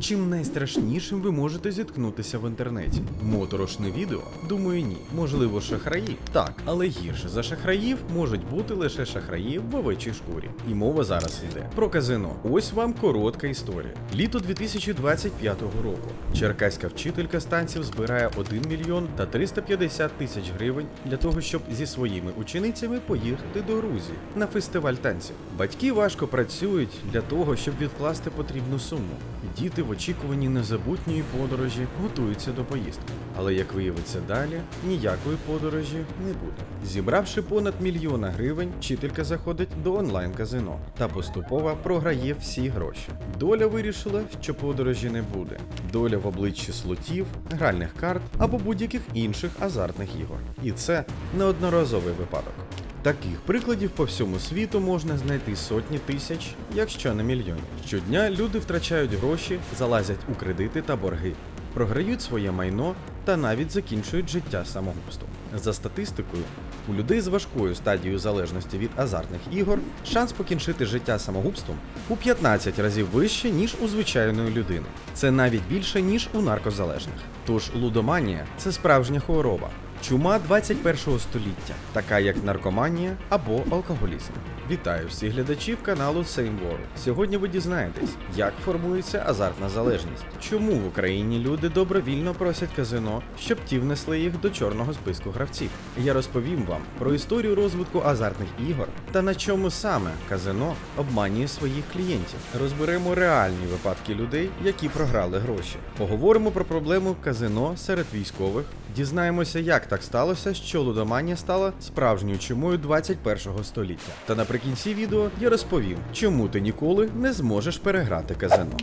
чим найстрашнішим ви можете зіткнутися в інтернеті. Моторошне відео? Думаю, ні. Можливо, шахраї? Так, але гірше за шахраїв можуть бути лише шахраї в овечій шкурі. І мова зараз йде про казино. Ось вам коротка історія. Літо 2025 року. Черкаська вчителька станців збирає 1 мільйон та 350 тисяч гривень для того, щоб зі своїми ученицями поїхати до Грузії на фестиваль танців. Батьки важко працюють для того, щоб відкласти потрібну суму. Діти в очікуванні незабутньої подорожі готуються до поїздки. Але як виявиться далі, ніякої подорожі не буде. Зібравши понад мільйона гривень, вчителька заходить до онлайн-казино та поступово програє всі гроші. Доля вирішила, що подорожі не буде. Доля в обличчі слотів, гральних карт або будь-яких інших азартних ігор. І це неодноразовий випадок. Таких прикладів по всьому світу можна знайти сотні тисяч, якщо не мільйонів. Щодня люди втрачають гроші, залазять у кредити та борги, програють своє майно та навіть закінчують життя самогубством. За статистикою, у людей з важкою стадією залежності від азартних ігор шанс покінчити життя самогубством у 15 разів вище, ніж у звичайної людини. Це навіть більше, ніж у наркозалежних. Тож лудоманія це справжня хвороба. Чума 21 століття, така як наркоманія або алкоголізм. Вітаю всіх глядачів каналу Same World. Сьогодні ви дізнаєтесь, як формується азартна залежність, чому в Україні люди добровільно просять казино, щоб ті внесли їх до чорного списку гравців. Я розповім вам про історію розвитку азартних ігор та на чому саме казино обманює своїх клієнтів. Розберемо реальні випадки людей, які програли гроші. Поговоримо про проблему казино серед військових. Дізнаємося, як так сталося, що лудоманія стала справжньою чумою 21 століття. Та наприкінці відео я розповім, чому ти ніколи не зможеш переграти казино.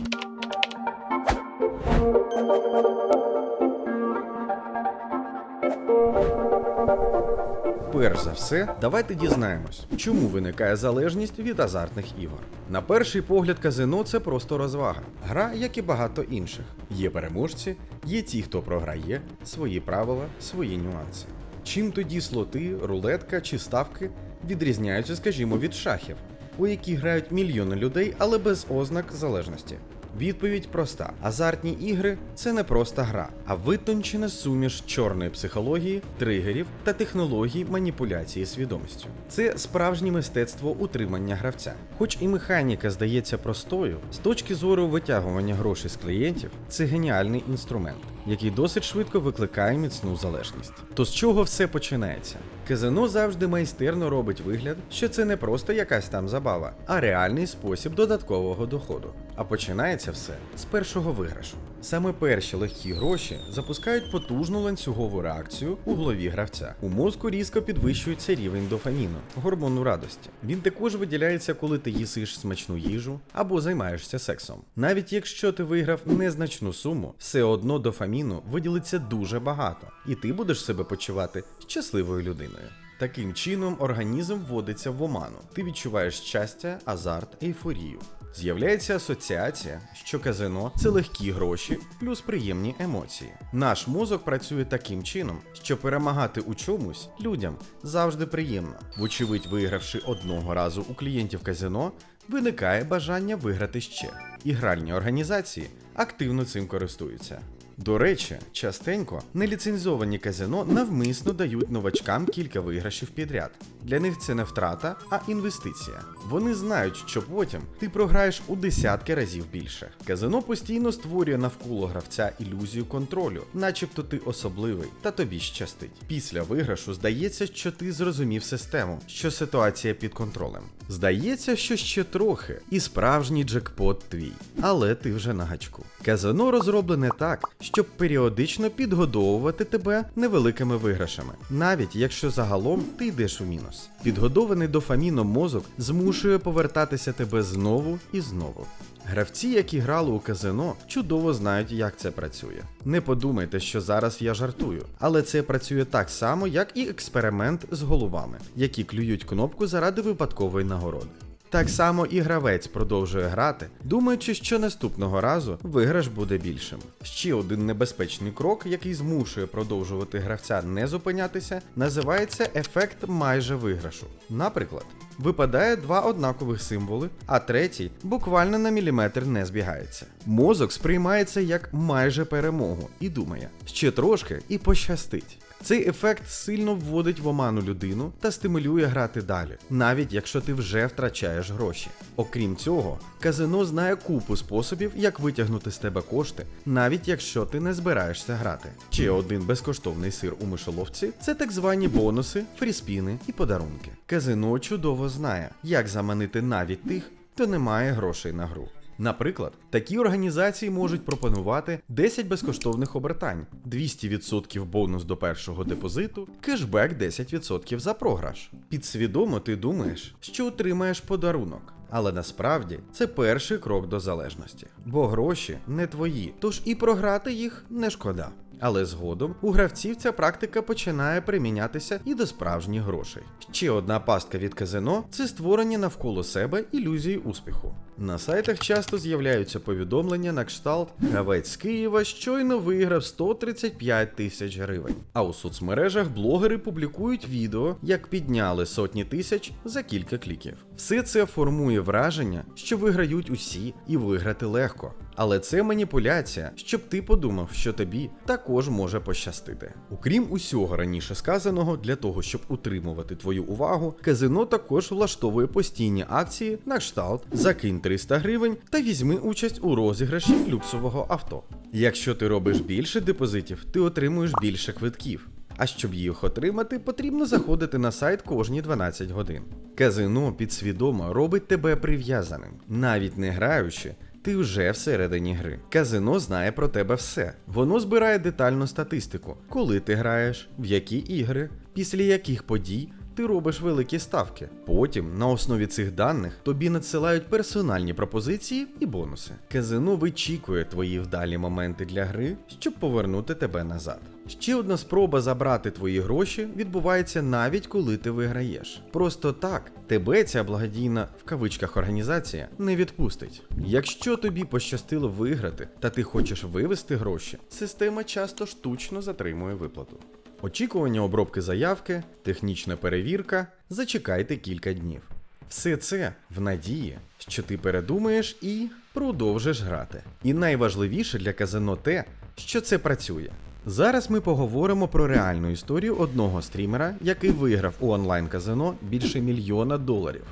Перш за все, давайте дізнаємось, чому виникає залежність від азартних ігор. На перший погляд, казино це просто розвага. Гра, як і багато інших. Є переможці, є ті, хто програє, свої правила, свої нюанси. Чим тоді слоти, рулетка чи ставки відрізняються, скажімо, від шахів, у які грають мільйони людей, але без ознак залежності? Відповідь проста: азартні ігри це не просто гра, а витончена суміш чорної психології, тригерів та технологій маніпуляції свідомістю. Це справжнє мистецтво утримання гравця. Хоч і механіка здається простою, з точки зору витягування грошей з клієнтів, це геніальний інструмент, який досить швидко викликає міцну залежність. То з чого все починається? Казино завжди майстерно робить вигляд, що це не просто якась там забава, а реальний спосіб додаткового доходу. А починається все з першого виграшу. Саме перші легкі гроші запускають потужну ланцюгову реакцію у голові гравця. У мозку різко підвищується рівень дофаміну, гормону радості. Він також виділяється, коли ти їсиш смачну їжу або займаєшся сексом. Навіть якщо ти виграв незначну суму, все одно дофаміну виділиться дуже багато, і ти будеш себе почувати щасливою людиною. Таким чином, організм вводиться в оману. Ти відчуваєш щастя, азарт, ейфорію. З'являється асоціація, що казино це легкі гроші плюс приємні емоції. Наш мозок працює таким чином, що перемагати у чомусь людям завжди приємно. Вочевидь, вигравши одного разу у клієнтів казино, виникає бажання виграти ще. І гральні організації активно цим користуються. До речі, частенько неліцензовані казино навмисно дають новачкам кілька виграшів підряд. Для них це не втрата, а інвестиція. Вони знають, що потім ти програєш у десятки разів більше. Казино постійно створює навколо гравця ілюзію контролю, начебто ти особливий, та тобі щастить. Після виграшу здається, що ти зрозумів систему, що ситуація під контролем. Здається, що ще трохи, і справжній джекпот твій, але ти вже на гачку. Казино розроблене так, щоб періодично підгодовувати тебе невеликими виграшами, навіть якщо загалом ти йдеш у мінус. Підгодований дофаміном мозок змушує повертатися тебе знову і знову. Гравці, які грали у казино, чудово знають, як це працює. Не подумайте, що зараз я жартую, але це працює так само, як і експеримент з голубами, які клюють кнопку заради випадкової нагороди. Так само і гравець продовжує грати, думаючи, що наступного разу виграш буде більшим. Ще один небезпечний крок, який змушує продовжувати гравця не зупинятися, називається ефект майже виграшу. Наприклад, випадає два однакових символи, а третій буквально на міліметр не збігається. Мозок сприймається як майже перемогу і думає, ще трошки і пощастить. Цей ефект сильно вводить в оману людину та стимулює грати далі, навіть якщо ти вже втрачаєш гроші. Окрім цього, казино знає купу способів, як витягнути з тебе кошти, навіть якщо ти не збираєшся грати. Ще один безкоштовний сир у мишоловці це так звані бонуси, фріспіни і подарунки. Казино чудово знає, як заманити навіть тих, хто не має грошей на гру. Наприклад, такі організації можуть пропонувати 10 безкоштовних обертань, 200% бонус до першого депозиту, кешбек 10% за програш. Підсвідомо ти думаєш, що отримаєш подарунок. Але насправді це перший крок до залежності, бо гроші не твої, тож і програти їх не шкода. Але згодом у гравців ця практика починає примінятися і до справжніх грошей. Ще одна пастка від казино це створення навколо себе ілюзії успіху. На сайтах часто з'являються повідомлення на кшталт гравець з Києва щойно виграв 135 тисяч гривень. А у соцмережах блогери публікують відео, як підняли сотні тисяч за кілька кліків. Все це формує враження, що виграють усі і виграти легко. Але це маніпуляція, щоб ти подумав, що тобі також може пощастити. Окрім усього раніше сказаного, для того, щоб утримувати твою увагу, казино також влаштовує постійні акції на кшталт закинь 300 гривень та візьми участь у розіграші люксового авто. Якщо ти робиш більше депозитів, ти отримуєш більше квитків. А щоб їх отримати, потрібно заходити на сайт кожні 12 годин. Казино підсвідомо робить тебе прив'язаним, навіть не граючи. Ти вже всередині гри. Казино знає про тебе все. Воно збирає детальну статистику, коли ти граєш, в які ігри, після яких подій ти робиш великі ставки. Потім, на основі цих даних, тобі надсилають персональні пропозиції і бонуси. Казино вичікує твої вдалі моменти для гри, щоб повернути тебе назад. Ще одна спроба забрати твої гроші відбувається навіть коли ти виграєш. Просто так тебе ця благодійна в кавичках організація не відпустить. Якщо тобі пощастило виграти та ти хочеш вивести гроші, система часто штучно затримує виплату. Очікування обробки заявки, технічна перевірка, зачекайте кілька днів. Все це в надії, що ти передумаєш і продовжиш грати. І найважливіше для казино те, що це працює. Зараз ми поговоримо про реальну історію одного стрімера, який виграв у онлайн-казино більше мільйона доларів.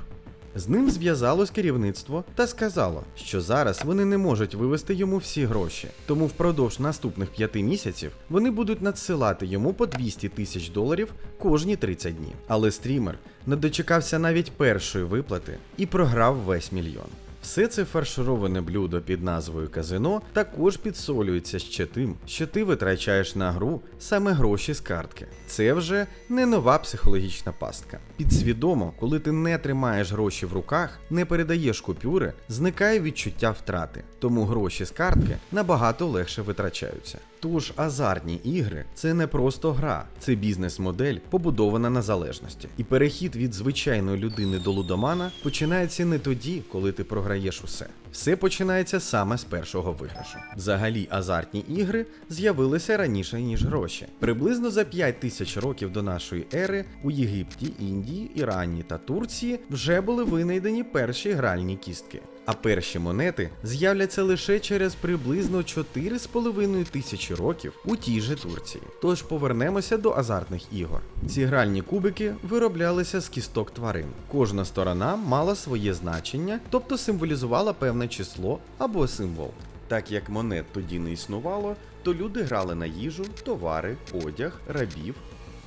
З ним зв'язалось керівництво та сказало, що зараз вони не можуть вивести йому всі гроші, тому впродовж наступних п'яти місяців вони будуть надсилати йому по 200 тисяч доларів кожні 30 днів. Але стрімер не дочекався навіть першої виплати і програв весь мільйон. Все це фаршироване блюдо під назвою казино також підсолюється ще тим, що ти витрачаєш на гру саме гроші з картки. Це вже не нова психологічна пастка. Підсвідомо, коли ти не тримаєш гроші в руках, не передаєш купюри, зникає відчуття втрати, тому гроші з картки набагато легше витрачаються. Тож азартні ігри це не просто гра, це бізнес-модель, побудована на залежності. І перехід від звичайної людини до лудомана починається не тоді, коли ти програєш усе. Все починається саме з першого виграшу. Взагалі, азартні ігри з'явилися раніше, ніж гроші. Приблизно за 5 тисяч років до нашої ери у Єгипті, Індії, Ірані та Турції вже були винайдені перші гральні кістки. А перші монети з'являться лише через приблизно 4,5 тисячі років у тій же Турції. Тож повернемося до азартних ігор. Ці гральні кубики вироблялися з кісток тварин. Кожна сторона мала своє значення, тобто символізувала певне число або символ. Так як монет тоді не існувало, то люди грали на їжу, товари, одяг, рабів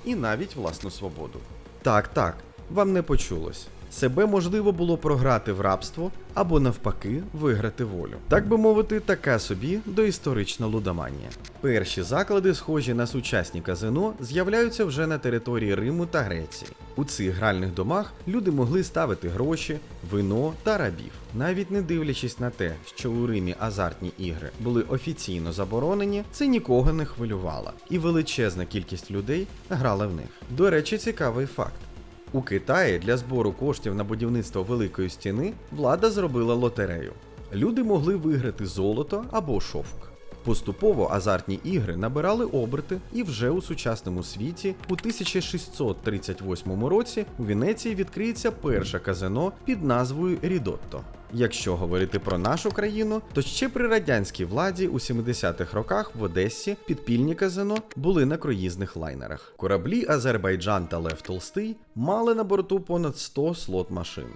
і навіть власну свободу. Так, так, вам не почулось. Себе можливо було програти в рабство або навпаки виграти волю. Так би мовити, така собі доісторична лудоманія. Перші заклади, схожі на сучасні казино, з'являються вже на території Риму та Греції. У цих гральних домах люди могли ставити гроші, вино та рабів. Навіть не дивлячись на те, що у Римі азартні ігри були офіційно заборонені, це нікого не хвилювало, і величезна кількість людей грала в них. До речі, цікавий факт. У Китаї для збору коштів на будівництво великої стіни влада зробила лотерею. Люди могли виграти золото або шовк. Поступово азартні ігри набирали оберти, і вже у сучасному світі у 1638 році у Венеції відкриється перше казино під назвою Рідотто. Якщо говорити про нашу країну, то ще при радянській владі у 70-х роках в Одесі підпільні казино були на круїзних лайнерах. Кораблі Азербайджан та Лев Толстий мали на борту понад 100 слот машин.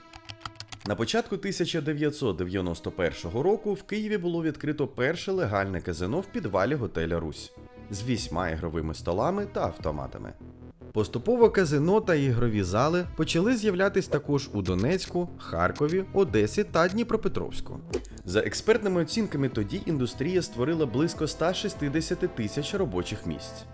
На початку 1991 року в Києві було відкрито перше легальне казино в підвалі готеля Русь з вісьма ігровими столами та автоматами. Поступово казино та ігрові зали почали з'являтись також у Донецьку, Харкові, Одесі та Дніпропетровську. За експертними оцінками, тоді індустрія створила близько 160 тисяч робочих місць.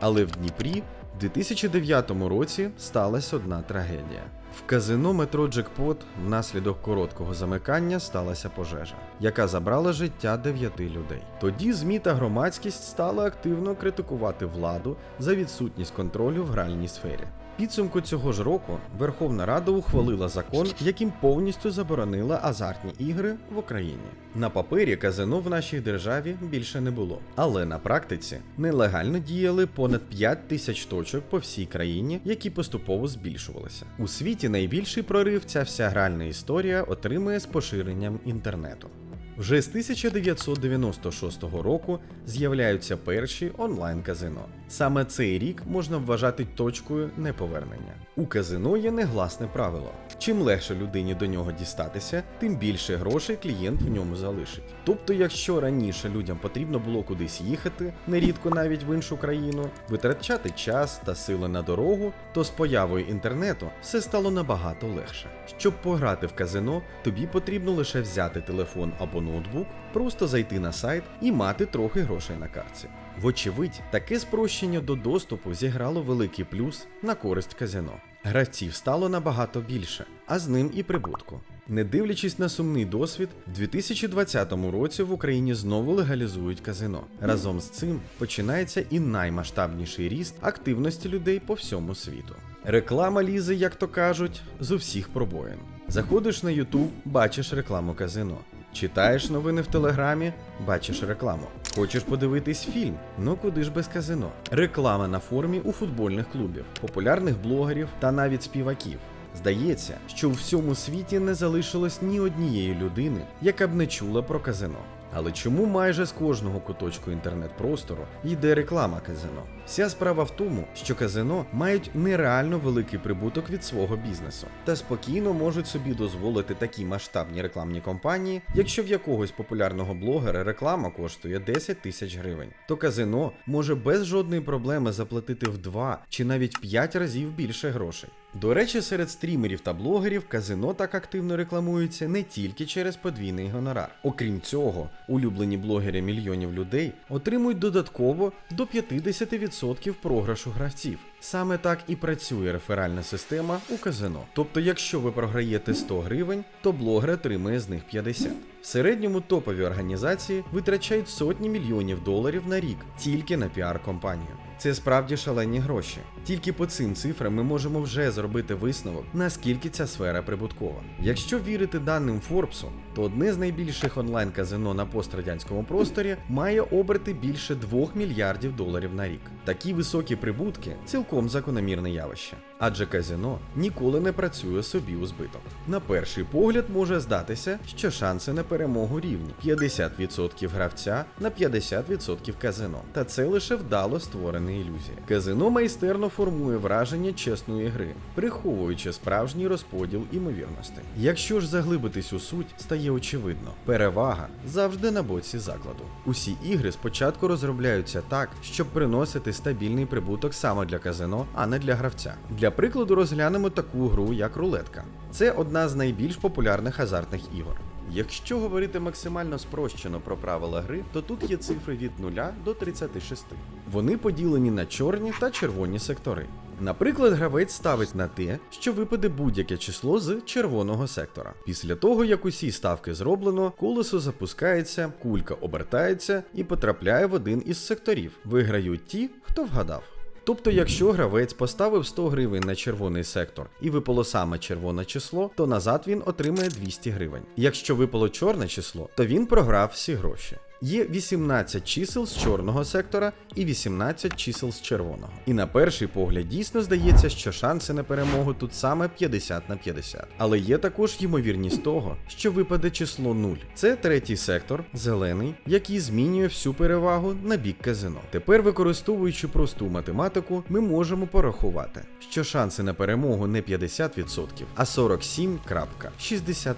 Але в Дніпрі в 2009 році сталася одна трагедія. В казино метро Джекпот внаслідок короткого замикання сталася пожежа, яка забрала життя дев'яти людей. Тоді ЗМІ та громадськість стали активно критикувати владу за відсутність контролю в гральній сфері. Підсумку цього ж року Верховна Рада ухвалила закон, яким повністю заборонила азартні ігри в Україні. На папері казино в нашій державі більше не було, але на практиці нелегально діяли понад 5 тисяч точок по всій країні, які поступово збільшувалися. У світі найбільший прорив ця вся гральна історія отримує з поширенням інтернету. Вже з 1996 року з'являються перші онлайн-казино. Саме цей рік можна вважати точкою неповернення. У казино є негласне правило: чим легше людині до нього дістатися, тим більше грошей клієнт в ньому залишить. Тобто, якщо раніше людям потрібно було кудись їхати, нерідко навіть в іншу країну, витрачати час та сили на дорогу, то з появою інтернету все стало набагато легше. Щоб пограти в казино, тобі потрібно лише взяти телефон або ноутбук, просто зайти на сайт і мати трохи грошей на картці. Вочевидь, таке спрощення до доступу зіграло великий плюс на користь казино. Гравців стало набагато більше, а з ним і прибутку. Не дивлячись на сумний досвід, в 2020 році в Україні знову легалізують казино. Разом з цим починається і наймасштабніший ріст активності людей по всьому світу. Реклама лізе, як то кажуть, з усіх пробоїн. Заходиш на YouTube, бачиш рекламу казино. Читаєш новини в телеграмі, бачиш рекламу. Хочеш подивитись фільм? Ну куди ж без казино? Реклама на формі у футбольних клубів, популярних блогерів та навіть співаків. Здається, що у всьому світі не залишилось ні однієї людини, яка б не чула про казино. Але чому майже з кожного куточку інтернет-простору йде реклама казино? Вся справа в тому, що казино мають нереально великий прибуток від свого бізнесу та спокійно можуть собі дозволити такі масштабні рекламні кампанії, якщо в якогось популярного блогера реклама коштує 10 тисяч гривень, то казино може без жодної проблеми заплатити в 2 чи навіть 5 разів більше грошей. До речі, серед стрімерів та блогерів казино так активно рекламується не тільки через подвійний гонорар. Окрім цього, улюблені блогери мільйонів людей отримують додатково до 50% програшу гравців. Саме так і працює реферальна система у казино. Тобто, якщо ви програєте 100 гривень, то блогер отримує з них 50. В середньому топові організації витрачають сотні мільйонів доларів на рік тільки на піар-компанію. Це справді шалені гроші. Тільки по цим цифрам ми можемо вже зробити висновок, наскільки ця сфера прибуткова. Якщо вірити даним Форбсу, то одне з найбільших онлайн-казино на пострадянському просторі має оберти більше 2 мільярдів доларів на рік. Такі високі прибутки цілком закономірне явище, адже казино ніколи не працює собі у збиток. На перший погляд може здатися, що шанси на перемогу рівні 50% гравця на 50% казино. Та це лише вдало створена ілюзія. Казино майстерно формує враження чесної гри, приховуючи справжній розподіл імовірностей. Якщо ж заглибитись у суть, стає очевидно, перевага завжди на боці закладу. Усі ігри спочатку розробляються так, щоб приносити стабільний прибуток саме для казино, а не для гравця. Для прикладу розглянемо таку гру, як рулетка. Це одна з найбільш популярних азартних ігор. Якщо говорити максимально спрощено про правила гри, то тут є цифри від 0 до 36. Вони поділені на чорні та червоні сектори. Наприклад, гравець ставить на те, що випаде будь-яке число з червоного сектора. Після того, як усі ставки зроблено, колесо запускається, кулька обертається і потрапляє в один із секторів. Виграють ті, хто вгадав. Тобто, якщо гравець поставив 100 гривень на червоний сектор і випало саме червоне число, то назад він отримає 200 гривень. Якщо випало чорне число, то він програв всі гроші. Є 18 чисел з чорного сектора і 18 чисел з червоного. І на перший погляд дійсно здається, що шанси на перемогу тут саме 50 на 50. Але є також ймовірність того, що випаде число 0. Це третій сектор, зелений, який змінює всю перевагу на бік казино. Тепер, використовуючи просту математику, ми можемо порахувати, що шанси на перемогу не 50%, а 47,65.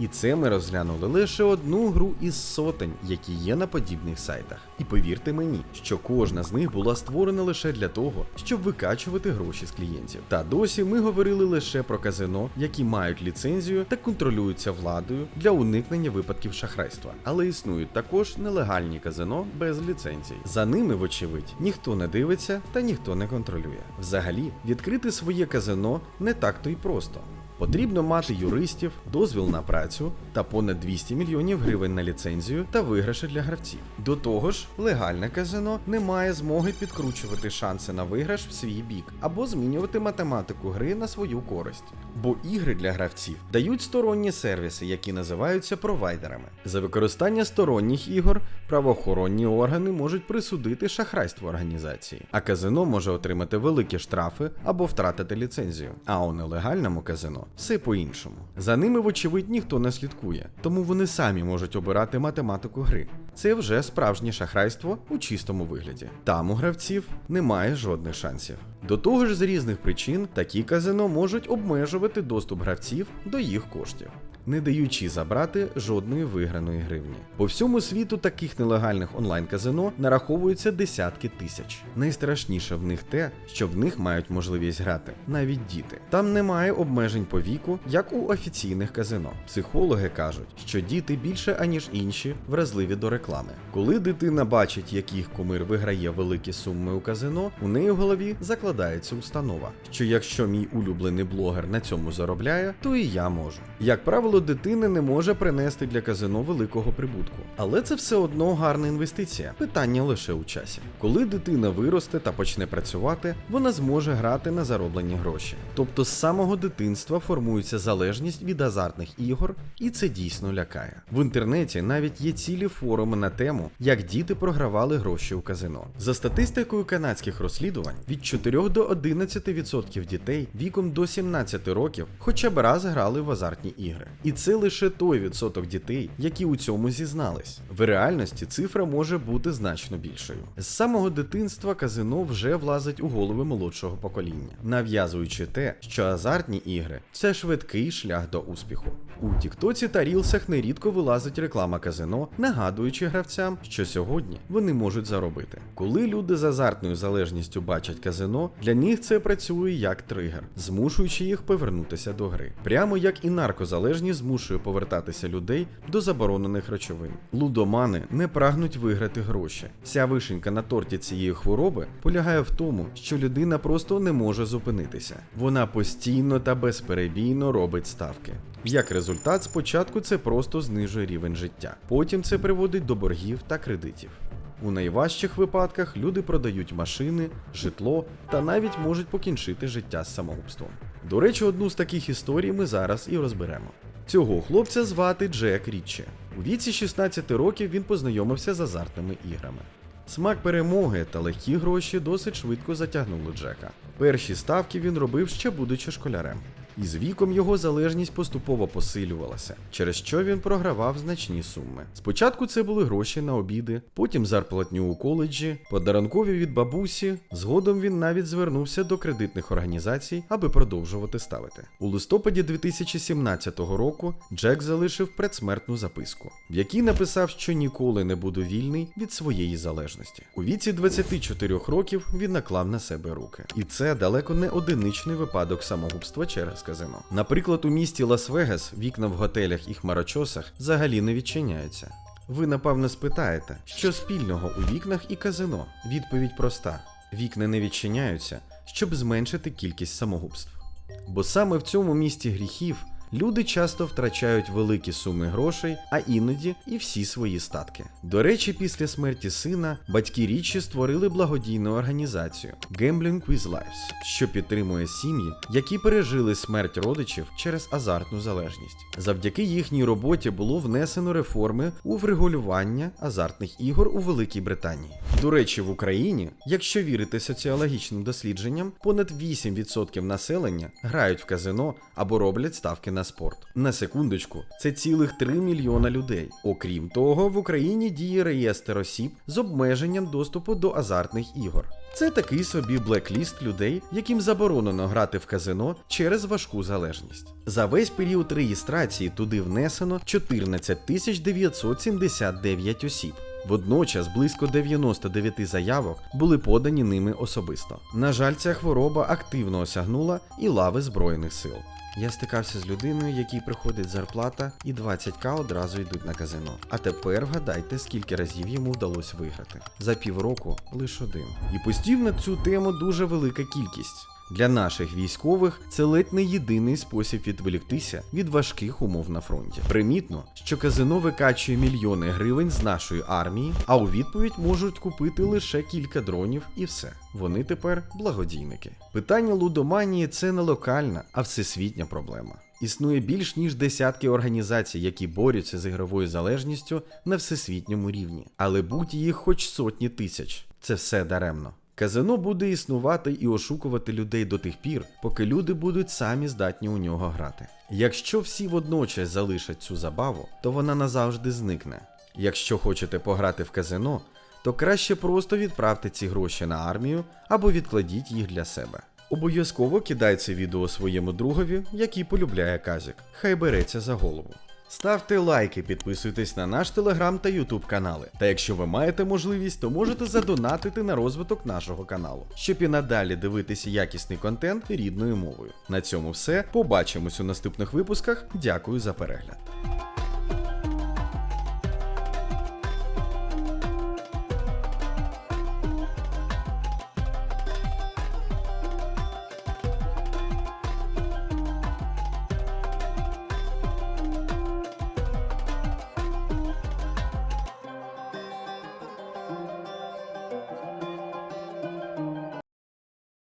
І це ми розглянули лише одну гру із сотень, які є на подібних сайтах. І повірте мені, що кожна з них була створена лише для того, щоб викачувати гроші з клієнтів. Та досі ми говорили лише про казино, які мають ліцензію та контролюються владою для уникнення випадків шахрайства. Але існують також нелегальні казино без ліцензій. За ними, вочевидь, ніхто не дивиться та ніхто не контролює. Взагалі, відкрити своє казино не так-то й просто. Потрібно мати юристів, дозвіл на працю та понад 200 мільйонів гривень на ліцензію та виграші для гравців. До того ж, легальне казино не має змоги підкручувати шанси на виграш в свій бік або змінювати математику гри на свою користь. Бо ігри для гравців дають сторонні сервіси, які називаються провайдерами. За використання сторонніх ігор правоохоронні органи можуть присудити шахрайство організації, а казино може отримати великі штрафи або втратити ліцензію. А у нелегальному казино все по-іншому. За ними, вочевидь, ніхто не слідкує, тому вони самі можуть обирати математику гри. Це вже справжнє шахрайство у чистому вигляді. Там у гравців немає жодних шансів. До того ж, з різних причин такі казино можуть обмежувати доступ гравців до їх коштів. Не даючи забрати жодної виграної гривні. По всьому світу таких нелегальних онлайн-казино нараховуються десятки тисяч. Найстрашніше в них те, що в них мають можливість грати навіть діти. Там немає обмежень по віку, як у офіційних казино. Психологи кажуть, що діти більше аніж інші вразливі до реклами. Коли дитина бачить, як їх кумир виграє великі суми у казино, у неї в голові закладається установа, що якщо мій улюблений блогер на цьому заробляє, то і я можу. Як правило, дитина не може принести для казино великого прибутку, але це все одно гарна інвестиція. Питання лише у часі. Коли дитина виросте та почне працювати, вона зможе грати на зароблені гроші. Тобто з самого дитинства формується залежність від азартних ігор, і це дійсно лякає. В інтернеті навіть є цілі форуми на тему, як діти програвали гроші у казино. За статистикою канадських розслідувань, від 4 до 11% дітей віком до 17 років хоча б раз грали в азартні ігри. І це лише той відсоток дітей, які у цьому зізнались. В реальності цифра може бути значно більшою. З самого дитинства казино вже влазить у голови молодшого покоління, нав'язуючи те, що азартні ігри це швидкий шлях до успіху. У Тіктоці та Рілсах нерідко вилазить реклама казино, нагадуючи гравцям, що сьогодні вони можуть заробити. Коли люди з азартною залежністю бачать казино, для них це працює як тригер, змушуючи їх повернутися до гри. Прямо як і наркозалежність змушує повертатися людей до заборонених речовин. Лудомани не прагнуть виграти гроші. Вся вишенька на торті цієї хвороби полягає в тому, що людина просто не може зупинитися. Вона постійно та безперебійно робить ставки. Як результат, спочатку це просто знижує рівень життя, потім це приводить до боргів та кредитів. У найважчих випадках люди продають машини, житло та навіть можуть покінчити життя з самогубством. До речі, одну з таких історій ми зараз і розберемо. Цього хлопця звати Джек Річчі. У віці 16 років він познайомився з азартними іграми. Смак перемоги та легкі гроші досить швидко затягнули Джека. Перші ставки він робив ще будучи школярем. І з віком його залежність поступово посилювалася, через що він програвав значні суми. Спочатку це були гроші на обіди, потім зарплатню у коледжі, подарункові від бабусі. Згодом він навіть звернувся до кредитних організацій, аби продовжувати ставити. У листопаді 2017 року Джек залишив предсмертну записку, в якій написав, що ніколи не буду вільний від своєї залежності. У віці 24 років він наклав на себе руки. І це далеко не одиничний випадок самогубства через казино. Наприклад, у місті Лас-Вегас вікна в готелях і хмарочосах взагалі не відчиняються. Ви напевно спитаєте, що спільного у вікнах і казино? Відповідь проста: вікна не відчиняються, щоб зменшити кількість самогубств. Бо саме в цьому місті гріхів люди часто втрачають великі суми грошей, а іноді і всі свої статки. До речі, після смерті сина батьки Річі створили благодійну організацію Gambling with Lives, що підтримує сім'ї, які пережили смерть родичів через азартну залежність. Завдяки їхній роботі було внесено реформи у врегулювання азартних ігор у Великій Британії. До речі, в Україні, якщо вірити соціологічним дослідженням, понад 8% населення грають в казино або роблять ставки на спорт. На секундочку, це цілих 3 мільйона людей. Окрім того, в Україні діє реєстр осіб з обмеженням доступу до азартних ігор. Це такий собі блекліст людей, яким заборонено грати в казино через важку залежність. За весь період реєстрації туди внесено 14 979 осіб. Водночас близько 99 заявок були подані ними особисто. На жаль, ця хвороба активно осягнула і лави Збройних сил. Я стикався з людиною, якій приходить зарплата, і 20к одразу йдуть на казино. А тепер вгадайте, скільки разів йому вдалося виграти. За півроку лише один. І постів на цю тему дуже велика кількість. Для наших військових це ледь не єдиний спосіб відволіктися від важких умов на фронті. Примітно, що казино викачує мільйони гривень з нашої армії, а у відповідь можуть купити лише кілька дронів і все. Вони тепер благодійники. Питання лудоманії це не локальна, а всесвітня проблема. Існує більш ніж десятки організацій, які борються з ігровою залежністю на всесвітньому рівні. Але будь їх хоч сотні тисяч. Це все даремно. Казино буде існувати і ошукувати людей до тих пір, поки люди будуть самі здатні у нього грати. Якщо всі водночас залишать цю забаву, то вона назавжди зникне. Якщо хочете пограти в казино, то краще просто відправте ці гроші на армію або відкладіть їх для себе. Обов'язково кидай це відео своєму другові, який полюбляє казік. Хай береться за голову. Ставте лайки, підписуйтесь на наш телеграм та ютуб канали. Та якщо ви маєте можливість, то можете задонатити на розвиток нашого каналу, щоб і надалі дивитися якісний контент рідною мовою. На цьому все. Побачимось у наступних випусках. Дякую за перегляд.